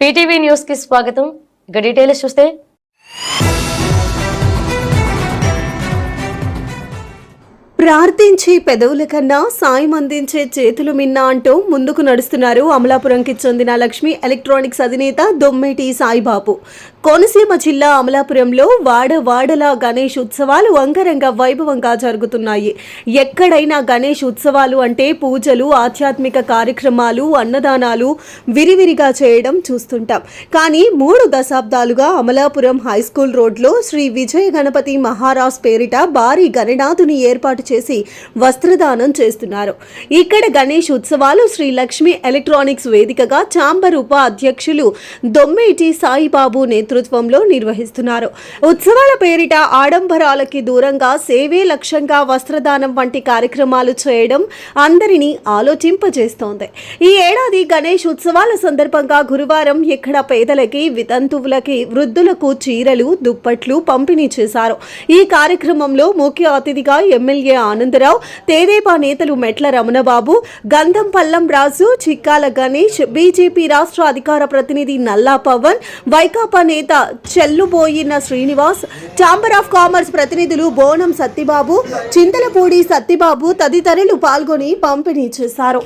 PTV న్యూస్కి స్వాగతం. ఇక డీటెయిల్స్ చూస్తే. ప్రార్థించే పెదవుల కన్నా సాయం అందించే చేతులు మిన్న అంటూ ముందుకు నడుస్తున్నారు అమలాపురంకి చెందిన లక్ష్మీ ఎలక్ట్రానిక్స్ అధినేత దొమ్మేటి సాయిబాబు. కోనసీమ జిల్లా అమలాపురంలో వాడ వాడలా గణేష్ ఉత్సవాలు అంగరంగ వైభవంగా జరుగుతున్నాయి. ఎక్కడైనా గణేష్ ఉత్సవాలు అంటే పూజలు ఆధ్యాత్మిక కార్యక్రమాలు అన్నదానాలు విరివిరిగా చేయడం చూస్తుంటాం. కానీ మూడు దశాబ్దాలుగా అమలాపురం హై స్కూల్ రోడ్లో శ్రీ విజయ గణపతి మహారాజ్ పేరిట భారీ గణనాథుని ఏర్పాటు చేసి వస్త్రదానం చేస్తున్నారు. ఇక్కడ గణేష్ ఉత్సవాలు శ్రీ లక్ష్మి ఎలక్ట్రానిక్స్ వేదికగా చాంబర్ ఉప అధ్యక్షులు దొమ్మేటి సాయిబాబు నేత నేతృత్వంలో నిర్వహిస్తున్నారు. ఉత్సవాల పేరిట ఆడంబరాలకి దూరంగా సేవే లక్ష్యంగా వస్త్రదానం వంటి కార్యక్రమాలు చేయడం అందరినీ ఆలోచింపజేస్తోంది. ఈ ఏడాది గణేష్ ఉత్సవాల సందర్భంగా గురువారం ఇక్కడ పేదలకి వితంతువులకి వృద్ధులకు చీరలు దుప్పట్లు పంపిణీ చేశారు. ఈ కార్యక్రమంలో ముఖ్య అతిథిగా ఎమ్మెల్యే ఆనందరావు తేదేపా నేతలు మెట్ల రమణబాబు గంధం పల్లం రాజు చిక్కాల గణేష్ బీజేపీ రాష్ట్ర అధికార ప్రతినిధి నల్లా పవన్ వైకాపా నేత Chelluboina Srinivas chamber of commerce ప్రతినిధులు బోనం సత్తిబాబు చింతలపూడి సత్తిబాబు తదితరులు పాల్గొని పంపిణీ చేశారు.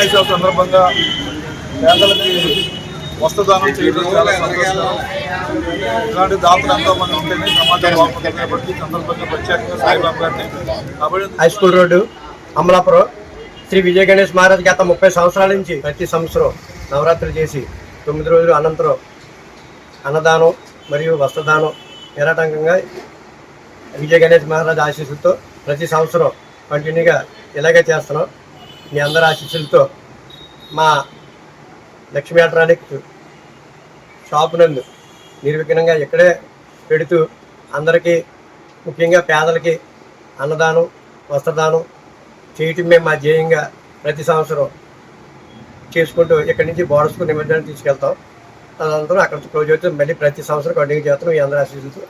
వినాయక సందర్భంగా పేదలకి వస్త్రదానం చేయడం చాలా సంతోషకరం. ఇలాంటి దాతలు ఎంతో మంది ఉంటేనే సమాజం బాగుంటుంది కాబట్టి సందర్భంగా ప్రత్యేకంగా సాయిబాబు గారిని కాబట్టి high school road Amalapuram. Sri Vijaya Ganesh Maharaj గత ముప్పై సంవత్సరాల నుంచి ప్రతి సంవత్సరం నవరాత్రులు చేసి తొమ్మిది రోజులు అనంతరం అన్నదానం మరియు వస్త్రదానం నిరాటంకంగా విజయ గణేష్ మహారాజ్ ఆశీస్సులతో ప్రతి సంవత్సరం కంటిన్యూగా ఇలాగే చేస్తున్నాం. మీ అందరి ఆశీస్సులతో మా లక్ష్మీ ఎలక్ట్రానిక్ షాప్ నందు నిర్విఘ్నంగా ఇక్కడే పెడుతూ అందరికీ ముఖ్యంగా పేదలకి అన్నదానం వస్త్రదానం చేయటం మేము మా ధ్యేయంగా ప్రతి సంవత్సరం చేసుకుంటూ ఇక్కడి నుంచి బోర్డర్స్కు నిమజ్జనం తీసుకెళ్తాం. తదనంతరం అక్కడ క్లోజ్ అవుతుంది మళ్ళీ ప్రతి సంవత్సరం కంటిన్యూ చేస్తాం ఈ అందరి ఆశీస్సులతో.